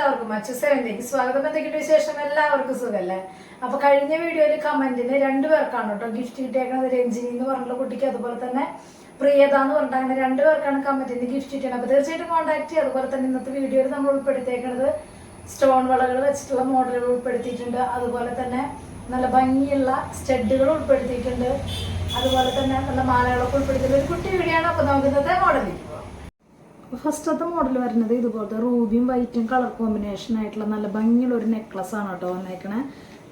എല്ലാവർക്കും. മറ്റു സെവനിലേക്ക് സ്വാഗതം. എന്തൊക്കെയുണ്ട് വിശേഷം? എല്ലാവർക്കും സുഖല്ലേ? അപ്പൊ കഴിഞ്ഞ വീഡിയോയിൽ കമന്റിന് രണ്ടുപേർക്കാണ് കേട്ടോ ഗിഫ്റ്റ് കിട്ടിയേക്കുന്നത് രഞ്ജിനി എന്ന് പറഞ്ഞുള്ള കുട്ടിക്ക് അതുപോലെ തന്നെ പ്രിയത എന്ന് പറഞ്ഞിട്ട് അങ്ങനെ രണ്ടുപേർക്കാണ് കമന്റിന് ഗിഫ്റ്റ് കിട്ടിയത് അപ്പൊ തീർച്ചയായിട്ടും കോൺടാക്ട് ചെയ്യുക അതുപോലെ തന്നെ ഇന്നത്തെ വീഡിയോയിൽ നമ്മൾ ഉൾപ്പെടുത്തിയേക്കുന്നത് സ്റ്റോൺ വളകൾ വെച്ചിട്ടുള്ള മോഡലുകൾ ഉൾപ്പെടുത്തിയിട്ടുണ്ട്. അതുപോലെ തന്നെ നല്ല ഭംഗിയുള്ള സ്റ്റഡുകൾ ഉൾപ്പെടുത്തിയിട്ടുണ്ട്. അതുപോലെ തന്നെ നല്ല മാലകളൊക്കെ ഉൾപ്പെടുത്തിയിട്ടുണ്ട്. ഒരു കുട്ടി വീഡിയോ അപ്പൊ നമുക്ക് ഇന്നത്തെ പോകാം ഫസ്റ്റത്തെ മോഡൽ വരുന്നത് ഇതുപോലത്തെ റൂബിയും വൈറ്റും കളർ കോമ്പിനേഷൻ ആയിട്ടുള്ള നല്ല ഭംഗിയുള്ള ഒരു നെക്ലസ് ആണ് കേട്ടോ വന്നേക്കണേ.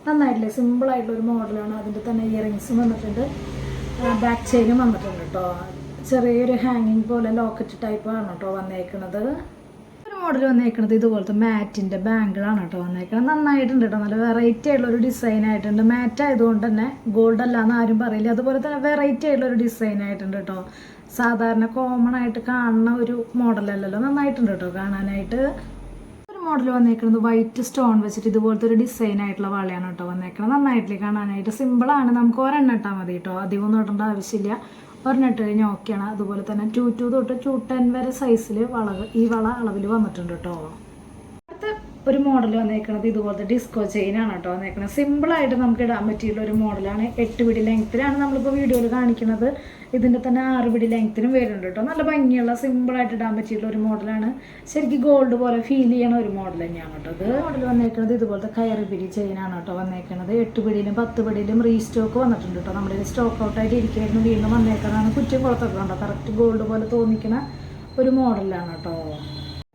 നന്നായിട്ടില്ലേ? സിമ്പിൾ ആയിട്ടുള്ള ഒരു മോഡലാണ് അതിന്റെ തന്നെ ഇയറിങ്സും വന്നിട്ടുണ്ട്. ബാക്ക് ചെയിനും വന്നിട്ടുണ്ട് കേട്ടോ. ചെറിയൊരു ഹാങ്ങിങ് പോലെ ലോക്കറ്റ് ടൈപ്പ് ആണ് കേട്ടോ വന്നേക്കണത്. ഒരു മോഡൽ വന്നേക്കണത് ഇതുപോലത്തെ മാറ്റിന്റെ ബാങ്കിളാണ് കേട്ടോ വന്നേക്കുന്നത് നന്നായിട്ടുണ്ട് കേട്ടോ. നല്ല വെറൈറ്റി ആയിട്ടുള്ള ഒരു ഡിസൈൻ ആയിട്ടുണ്ട്. മാറ്റ് ആയതുകൊണ്ട് തന്നെ ഗോൾഡ് അല്ല എന്ന് ആരും പറയില്ല. അതുപോലെ തന്നെ വെറൈറ്റി ആയിട്ടുള്ള ഒരു ഡിസൈൻ ആയിട്ടുണ്ട് കേട്ടോ. സാധാരണ കോമൺ ആയിട്ട് കാണുന്ന ഒരു മോഡലല്ലല്ലോ നന്നായിട്ടുണ്ട് കേട്ടോ കാണാനായിട്ട്. ഒരു മോഡൽ വന്നേക്കുന്നത് വൈറ്റ് സ്റ്റോൺ വെച്ചിട്ട് ഇതുപോലത്തെ ഒരു ഡിസൈൻ ആയിട്ടുള്ള വളയാണ് കേട്ടോ വന്നേക്കുന്നത് നന്നായിട്ടില്ലേ കാണാനായിട്ട്. സിമ്പിളാണ് നമുക്ക് ഒരെണ്ണം ഇട്ടാൽ മതി കേട്ടോ. അധികം ഒന്നും ഇടേണ്ട ആവശ്യമില്ല. ഒരെണ്ണം ഇട്ട് കഴിഞ്ഞാൽ ഓക്കെയാണ് അതുപോലെ തന്നെ ടു ടു തൊട്ട് ടു ടെൻ വരെ സൈസിൽ വളകൾ ഈ വള അളവിൽ വന്നിട്ടുണ്ട് കേട്ടോ ഒരു മോഡൽ വന്നേക്കുന്നത് ഇതുപോലത്തെ ഡിസ്കോ ചെയിൻ ആണ് കേട്ടോ വന്നേക്കുന്നത് സിമ്പിൾ ആയിട്ട് നമുക്ക് ഇടാൻ പറ്റിയുള്ള ഒരു മോഡലാണ് എട്ട് പിടി ലെങ്ത്തിലാണ് നമ്മളിപ്പോൾ വീഡിയോയിൽ കാണിക്കുന്നത് ഇതിന്റെ തന്നെ ആറ് പിടി ലെങ്ത്തിനും വരുന്നുണ്ട് കേട്ടോ. നല്ല ഭംഗിയുള്ള സിമ്പിൾ ആയിട്ട് ഇടാൻ പറ്റിയിട്ടുള്ള ഒരു മോഡലാണ് ശരിക്കും ഗോൾഡ് പോലെ ഫീൽ ചെയ്യണ ഒരു മോഡൽ തന്നെയാണ് കേട്ടോ ഇത്. മോഡൽ വന്നേക്കുന്നത് ഇതുപോലത്തെ കയറി പിടി ചെയിനാണ് കേട്ടോ വന്നേക്കുന്നത് എട്ട് പിടിയിലും പത്ത് പിടിയിലും റീസ്റ്റോക്ക് വന്നിട്ടുണ്ട് കേട്ടോ. നമ്മുടെ സ്റ്റോക്ക് ഔട്ടായിട്ട് ഇരിക്കുകയായിരുന്നു വീണ്ടും വന്നേക്കുന്നതാണ് കുറ്റം കുളത്തൊക്കെ ഉണ്ടോ കറക്റ്റ് ഗോൾഡ് പോലെ തോന്നിക്കുന്ന ഒരു മോഡലാണ് കേട്ടോ.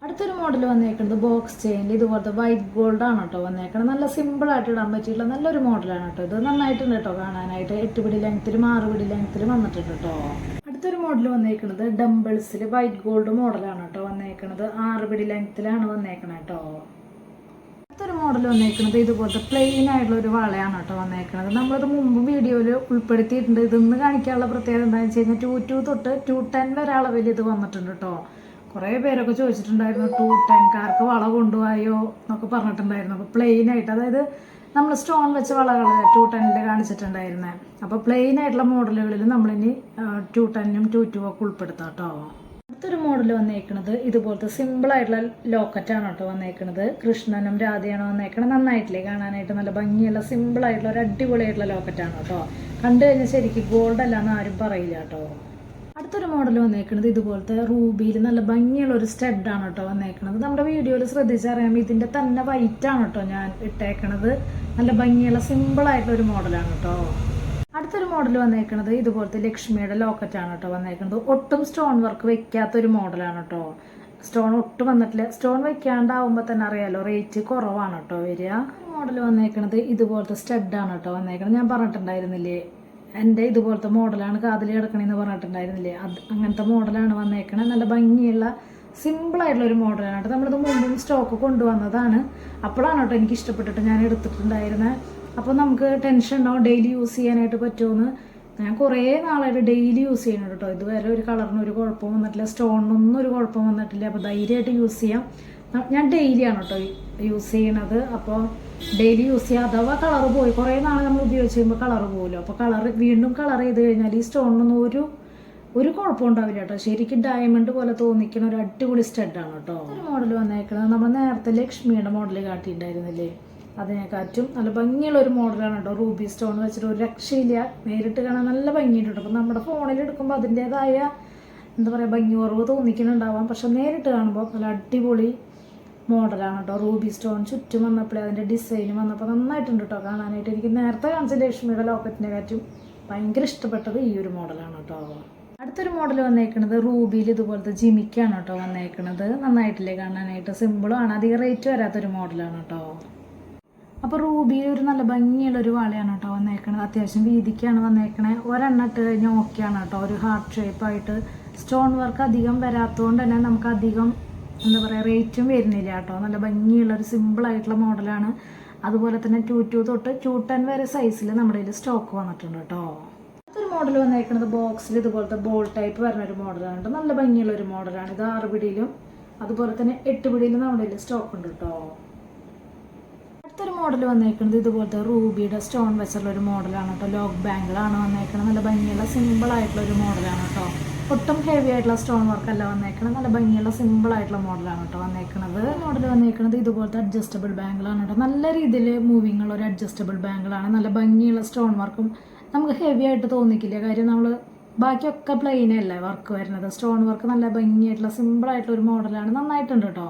അടുത്തൊരു മോഡൽ വന്നേക്കുന്നത് ബോക്സ് ചെയിനിൽ ഇതുപോലത്തെ വൈറ്റ് ഗോൾഡ് ആണ് കേട്ടോ വന്നേക്കുന്നത് നല്ല സിമ്പിളായിട്ട് ഇടാൻ പറ്റിയിട്ടുള്ള നല്ലൊരു മോഡലാണ് കേട്ടോ ഇത്. നന്നായിട്ടുണ്ട് കേട്ടോ കാണാനായിട്ട്. എട്ട് പിടി ലെങ്ത്തിലും ആറ് പിടി ലെങ്ത്തിലും വന്നിട്ടുണ്ട് കേട്ടോ. അടുത്തൊരു മോഡൽ വന്നേക്കുന്നത് ഡംബിൾസിൽ വൈറ്റ് ഗോൾഡ് മോഡലാണ് കേട്ടോ വന്നേക്കുന്നത് ആറ് പിടി ലെങ്ത്തിലാണ് വന്നേക്കണത് കേട്ടോ. അടുത്തൊരു മോഡൽ വന്നേക്കുന്നത് ഇതുപോലത്തെ പ്ലെയിൻ ആയിട്ടുള്ള ഒരു വളയാണ് കേട്ടോ വന്നേക്കുന്നത് നമ്മളത് മുമ്പ് വീഡിയോയിൽ ഉൾപ്പെടുത്തിയിട്ടുണ്ട്. ഇതൊന്ന് കാണിക്കാനുള്ള പ്രത്യേകത എന്താണെന്ന് വെച്ച് കഴിഞ്ഞാൽ ടു ടു തൊട്ട് ടു ടെൻ വരെ അളവിൽ ഇത് വന്നിട്ടുണ്ട് കേട്ടോ. കുറേ പേരൊക്കെ ചോദിച്ചിട്ടുണ്ടായിരുന്നു ടു ടെൻകാർക്ക് വള കൊണ്ടുപോയോ? എന്നൊക്കെ പറഞ്ഞിട്ടുണ്ടായിരുന്നു. അപ്പോൾ പ്ലെയിൻ ആയിട്ട് അതായത് നമ്മൾ സ്റ്റോൺ വെച്ച വളകൾ ടു ടെന്നിൽ കാണിച്ചിട്ടുണ്ടായിരുന്നത് അപ്പോൾ പ്ലെയിൻ ആയിട്ടുള്ള മോഡലുകളിൽ നമ്മളിനി ടു ടെന്നും ടു ടു ഒക്കെ ഉൾപ്പെടുത്താം കേട്ടോ അടുത്തൊരു മോഡൽ വന്നേക്കണത് ഇതുപോലത്തെ സിമ്പിൾ ആയിട്ടുള്ള ലോക്കറ്റാണ് കേട്ടോ വന്നേക്കണത്. കൃഷ്ണനും രാധയാണ് വന്നേക്കണത് നന്നായിട്ടില്ലേ കാണാനായിട്ട്? നല്ല ഭംഗിയുള്ള സിമ്പിൾ ആയിട്ടുള്ള ഒരു അടിപൊളിയായിട്ടുള്ള ലോക്കറ്റാണ് കേട്ടോ കണ്ടു കഴിഞ്ഞാൽ ശരിക്കും ഗോൾഡ് അല്ല എന്ന് ആരും പറയില്ല കേട്ടോ അടുത്തൊരു മോഡൽ വന്നേക്കുന്നത് ഇതുപോലത്തെ റൂബിയിൽ നല്ല ഭംഗിയുള്ള ഒരു സ്റ്റെഡാണ് കേട്ടോ വന്നേക്കുന്നത് നമ്മുടെ വീഡിയോയിൽ ശ്രദ്ധിച്ചറിയാം ഇതിന്റെ തന്നെ വൈറ്റ് ആണ് കേട്ടോ ഞാൻ ഇട്ടേക്കണത്. നല്ല ഭംഗിയുള്ള സിമ്പിൾ ആയിട്ടുള്ള ഒരു മോഡലാണ് കേട്ടോ. അടുത്തൊരു മോഡൽ വന്നേക്കുന്നത് ഇതുപോലത്തെ ലക്ഷ്മിയുടെ ലോക്കറ്റാണ് കേട്ടോ വന്നേക്കുന്നത് ഒട്ടും സ്റ്റോൺ വർക്ക് വെക്കാത്തൊരു മോഡലാണ് കേട്ടോ. സ്റ്റോൺ ഒട്ടും വന്നിട്ടില്ല. സ്റ്റോൺ വെക്കാണ്ടാവുമ്പോൾ തന്നെ അറിയാലോ റേറ്റ് കുറവാണ് കേട്ടോ വരിക. മോഡൽ വന്നേക്കുന്നത് ഇതുപോലത്തെ സ്റ്റഡാണ് കേട്ടോ വന്നേക്കുന്നത് ഞാൻ പറഞ്ഞിട്ടുണ്ടായിരുന്നില്ലേ? എന്റെ ഇതുപോലത്തെ മോഡലാണ് കാതിൽ കിടക്കണമെന്ന് പറഞ്ഞിട്ടുണ്ടായിരുന്നില്ലേ? അത് അങ്ങനത്തെ മോഡലാണ് വന്നേക്കണത് നല്ല ഭംഗിയുള്ള സിമ്പിളായിട്ടുള്ള ഒരു മോഡലാണ് കേട്ടോ. നമ്മളിത് മുമ്പും സ്റ്റോക്ക് കൊണ്ടുവന്നതാണ്. അപ്പോഴാണ് കേട്ടോ എനിക്ക് ഇഷ്ടപ്പെട്ടിട്ട് ഞാൻ എടുത്തിട്ടുണ്ടായിരുന്നത് അപ്പോൾ നമുക്ക് ടെൻഷൻ ഉണ്ടാവും ഡെയിലി യൂസ് ചെയ്യാനായിട്ട് പറ്റുമെന്ന്. ഞാൻ കുറേ നാളായിട്ട് ഡെയിലി യൂസ് ചെയ്യുന്നുണ്ട് കേട്ടോ. ഇതുവരെ ഒരു കളറിന് ഒരു കുഴപ്പം വന്നിട്ടില്ല സ്റ്റോണിനൊന്നും ഒരു കുഴപ്പം വന്നിട്ടില്ല. അപ്പോൾ ധൈര്യമായിട്ട് യൂസ് ചെയ്യാം. ഞാൻ ഡെയിലിയാണ് കേട്ടോ യൂസ് ചെയ്യണത് അപ്പോൾ ഡെയിലി യൂസ് ചെയ്യുക അഥവാ കളർ പോയി. കുറേ നാൾ നമ്മൾ ഉപയോഗിച്ച് കഴിയുമ്പോൾ കളർ പോകുമല്ലോ അപ്പോൾ കളർ വീണ്ടും കളർ ചെയ്ത് കഴിഞ്ഞാൽ ഈ സ്റ്റോണിനൊന്നും ഒരു ഒരു കുഴപ്പം ഉണ്ടാവില്ല കേട്ടോ. ശരിക്കും ഡയമണ്ട് പോലെ തോന്നിക്കുന്ന ഒരു അടിപൊളി സ്റ്റഡാണ് കേട്ടോ. മോഡൽ വന്നേക്കുന്നത്. നമ്മൾ നേരത്തെ ലക്ഷ്മിയുടെ മോഡൽ കാട്ടിയിട്ടുണ്ടായിരുന്നില്ലേ? അതിനെക്കാറ്റും നല്ല ഭംഗിയുള്ള ഒരു മോഡലാണ് കേട്ടോ. റൂബി സ്റ്റോൺ വെച്ചിട്ട് ഒരു രക്ഷയില്ല. നേരിട്ട് കാണാൻ നല്ല ഭംഗിയുണ്ട് കേട്ടോ. അപ്പം നമ്മുടെ ഫോണിൽ എടുക്കുമ്പോൾ അതിന്റേതായ എന്താ പറയുക ഭംഗി കുറവ് തോന്നിക്കുന്നുണ്ടാവാം. പക്ഷെ നേരിട്ട് കാണുമ്പോൾ നല്ല അടിപൊളി മോഡലാണ് കേട്ടോ. റൂബി സ്റ്റോൺ ചുറ്റും വന്നപ്പോഴേ അതിന്റെ ഡിസൈൻ വന്നപ്പോൾ നന്നായിട്ടുണ്ട് കേട്ടോ കാണാനായിട്ട്. എനിക്ക് നേരത്തെ കാണിച്ച ലക്ഷ്മിയുടെ ലോക്കറ്റിനെ കാറ്റും ഭയങ്കര ഇഷ്ടപ്പെട്ടത് ഈ ഒരു മോഡലാണ് കേട്ടോ അടുത്തൊരു മോഡൽ വന്നേക്കുന്നത് റൂബിയിൽ ഇതുപോലത്തെ ജിമിക്കാണ് കേട്ടോ വന്നേക്കുന്നത് നന്നായിട്ടില്ലേ കാണാനായിട്ട്. സിമ്പിളുമാണ് അധികം റേറ്റ് വരാത്തൊരു മോഡലാണ് കേട്ടോ അപ്പോൾ റൂബിയിൽ ഒരു നല്ല ഭംഗിയുള്ളൊരു വളയാണ് കേട്ടോ വന്നേക്കണത്. അത്യാവശ്യം വീതിക്കാണ് വന്നേക്കണേ. ഒരെണ്ണം ഇട്ട് കഴിഞ്ഞാൽ ഓക്കെയാണ് കേട്ടോ. ഒരു ഹാർട്ട് ഷേപ്പായിട്ട് സ്റ്റോൺ വർക്ക് അധികം വരാത്തതുകൊണ്ട് തന്നെ നമുക്ക് അധികം എന്താ പറയുക റേറ്റും വരുന്നില്ല കേട്ടോ. നല്ല ഭംഗിയുള്ള ഒരു സിമ്പിൾ ആയിട്ടുള്ള മോഡലാണ് അതുപോലെ തന്നെ ടു ടു തൊട്ട് ടു ടെൻ വരെ സൈസിൽ നമ്മുടെ കയ്യിൽ സ്റ്റോക്ക് വന്നിട്ടുണ്ട് കേട്ടോ. അടുത്തൊരു മോഡൽ വന്നേക്കുന്നത് ബോക്സിൽ ഇതുപോലത്തെ ബോൾ ടൈപ്പ് വരുന്ന ഒരു മോഡലാണ് കേട്ടോ. നല്ല ഭംഗിയുള്ള ഒരു മോഡലാണ് ഇത് ആറ് പിടിയിലും അതുപോലെ തന്നെ എട്ട് പിടിയിലും നമ്മുടെ കയ്യിൽ സ്റ്റോക്ക് ഉണ്ട് കേട്ടോ. അടുത്തൊരു മോഡൽ വന്നേക്കുന്നത് ഇതുപോലത്തെ റൂബിയുടെ സ്റ്റോൺ വെച്ചുള്ള ഒരു മോഡലാണ് കേട്ടോ. ലോക്ക് ബാങ്കിളാണ് വന്നേക്കുന്നത് നല്ല ഭംഗിയുള്ള സിമ്പിൾ ആയിട്ടുള്ള ഒരു മോഡലാണ് കേട്ടോ. ഒട്ടും ഹെവി ആയിട്ടുള്ള സ്റ്റോൺ വർക്ക് അല്ല വന്നേക്കണത്. നല്ല ഭംഗിയുള്ള സിമ്പിൾ ആയിട്ടുള്ള മോഡലാണ് കേട്ടോ വന്നേക്കണത്. മോഡൽ വന്നേക്കണത് ഇതുപോലത്തെ അഡ്ജസ്റ്റബിൾ ബാങ്കിളാണ് കേട്ടോ നല്ല രീതിയിൽ മൂവിങ് ഉള്ള ഒരു അഡ്ജസ്റ്റബിൾ ബാങ്കിളാണ് നല്ല ഭംഗിയുള്ള സ്റ്റോൺ വർക്കും നമുക്ക് ഹെവി ആയിട്ട് തോന്നിക്കില്ല. കാര്യം നമ്മൾ ബാക്കിയൊക്കെ പ്ലെയിൻ അല്ലേ വർക്ക് വരുന്നത്. സ്റ്റോൺ വർക്ക് നല്ല ഭംഗിയായിട്ടുള്ള സിമ്പിൾ ആയിട്ടുള്ള ഒരു മോഡലാണ് നന്നായിട്ടുണ്ട് കേട്ടോ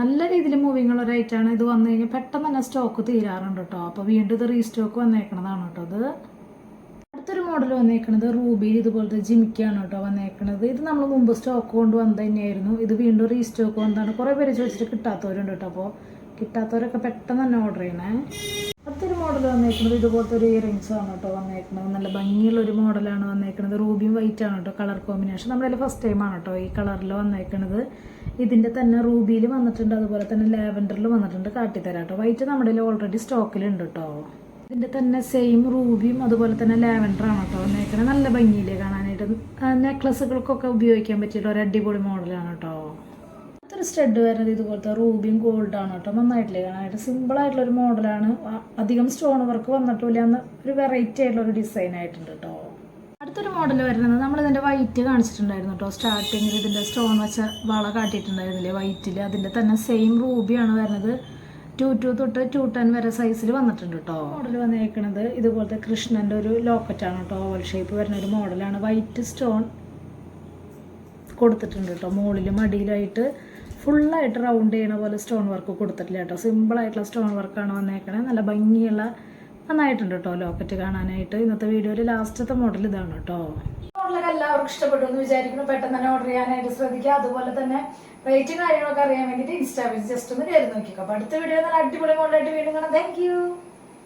നല്ല രീതിയിൽ മൂവിങ് ഉള്ള ഐറ്റമാണ് ഇത് വന്നു കഴിഞ്ഞാൽ പെട്ടെന്ന് തന്നെ സ്റ്റോക്ക് തീരാറുണ്ട് കേട്ടോ അപ്പോൾ വീണ്ടും ഇത് റീസ്റ്റോക്ക് വന്നേക്കണതാണ് കേട്ടോ ഇത്. അടുത്തൊരു മോഡൽ വന്നേക്കണത് റൂബിയിൽ ഇതുപോലത്തെ ജിമിക്കാണ് കേട്ടോ വന്നേക്കണത്. ഇത് നമ്മൾ മുമ്പ് സ്റ്റോക്ക് കൊണ്ട് വന്നത് തന്നെയായിരുന്നു. ഇത് വീണ്ടും റീസ്റ്റോക്ക് വന്നതാണ് കുറേ പേര് ചോദിച്ചിട്ട് കിട്ടാത്തവരുണ്ട് കേട്ടോ അപ്പോൾ കിട്ടാത്തവരൊക്കെ പെട്ടെന്ന് തന്നെ ഓർഡർ ചെയ്യണേ. അടുത്തൊരു മോഡൽ വന്നേക്കുന്നത് ഇതുപോലത്തെ ഒരു ഇയറിങ്സ് ആണ് കേട്ടോ വന്നേക്കുന്നത് നല്ല ഭംഗിയുള്ള ഒരു മോഡലാണ് വന്നേക്കുന്നത് റൂബിയും വൈറ്റ് ആണ് കേട്ടോ കളർ കോമ്പിനേഷൻ നമ്മുടെ ഫസ്റ്റ് ടൈം ആണ് കേട്ടോ ഈ കളറിൽ വന്നേക്കുന്നത് ഇതിന്റെ തന്നെ റൂബിയിൽ വന്നിട്ടുണ്ട്. അതുപോലെ തന്നെ ലാവൻഡറിൽ വന്നിട്ടുണ്ട്. കാട്ടിത്തരാം കേട്ടോ. വൈറ്റ് നമ്മുടെ ഓൾറെഡി സ്റ്റോക്കിലുണ്ട് കേട്ടോ. ഇതിന്റെ തന്നെ സെയിം റൂബിയും അതുപോലെ തന്നെ ലാവൻഡർ ആണ് കേട്ടോ. വന്നേക്കുന്നത് നല്ല ഭംഗിയില്ലേ കാണാനായിട്ട്. നെക്ലസുകൾക്കൊക്കെ ഉപയോഗിക്കാൻ പറ്റിയിട്ട് ഒരു അടിപൊളി മോഡലാണ് കേട്ടോ. അടുത്തൊരു സ്റ്റഡ് വരുന്നത് ഇതുപോലത്തെ റൂബിയും ഗോൾഡ് ആണ് കേട്ടോ. നന്നായിട്ടില്ലേ കാണാനായിട്ട്. സിമ്പിൾ ആയിട്ടുള്ള ഒരു മോഡലാണ് അധികം സ്റ്റോൺ വർക്ക് വന്നിട്ടില്ല എന്ന് ഒരു വെറൈറ്റി ആയിട്ടുള്ള ഒരു ഡിസൈൻ ആയിട്ടുണ്ട് കേട്ടോ. അടുത്തൊരു മോഡൽ വരുന്നത് നമ്മൾ ഇതിന്റെ വൈറ്റ് കാണിച്ചിട്ടുണ്ടായിരുന്നു കേട്ടോ. സ്റ്റാർട്ടിങ്ങിൽ ഇതിന്റെ സ്റ്റോൺ വെച്ച വള കാട്ടിയിട്ടുണ്ടായിരുന്നില്ലേ? വൈറ്റിൽ അതിന്റെ തന്നെ സെയിം റൂബിയാണ് വരുന്നത്. ടു ടു തൊട്ട് ടു ടെൻ വരെ സൈസിൽ വന്നിട്ടുണ്ട് കേട്ടോ മോഡൽ വന്നേക്കുന്നത് ഇതുപോലത്തെ കൃഷ്ണന്റെ ഒരു ലോക്കറ്റാണ് കേട്ടോ ഓവൽ ഷേപ്പ് വരുന്ന ഒരു മോഡലാണ് വൈറ്റ് സ്റ്റോൺ കൊടുത്തിട്ടുണ്ട് കേട്ടോ മുകളിലും അടിയിലായിട്ട് ഫുള്ളായിട്ട് റൗണ്ട് ചെയ്യണ പോലെ സ്റ്റോൺ വർക്ക് കൊടുത്തിട്ടില്ല കേട്ടോ സിമ്പിളായിട്ടുള്ള സ്റ്റോൺ വർക്കാണ് വന്നേക്കണേ നല്ല ഭംഗിയുള്ള നന്നായിട്ടുണ്ട് കേട്ടോ ലോക്കറ്റ് കാണാനായിട്ട്. ഇന്നത്തെ വീഡിയോയിൽ ലാസ്റ്റത്തെ മോഡൽ ഇതാണ് കേട്ടോ മോഡലൊക്കെ എല്ലാവർക്കും ഇഷ്ടപ്പെട്ടു എന്ന് വിചാരിക്കുന്നു. പെട്ടെന്ന് തന്നെ ഓർഡർ ചെയ്യാനായിട്ട് ശ്രദ്ധിക്കുക. അതുപോലെ തന്നെ റേറ്റും കാര്യങ്ങളൊക്കെ അറിയാൻ വേണ്ടിയിട്ട് ഇൻസ്റ്റാ ജസ്റ്റ് ഒന്ന് കയറി നോക്കിക്കോ. അപ്പോൾ അടുത്ത വീഡിയോ നല്ല അടിപൊളി മോഡലായിട്ട് വീണ്ടും കാണാം. താങ്ക്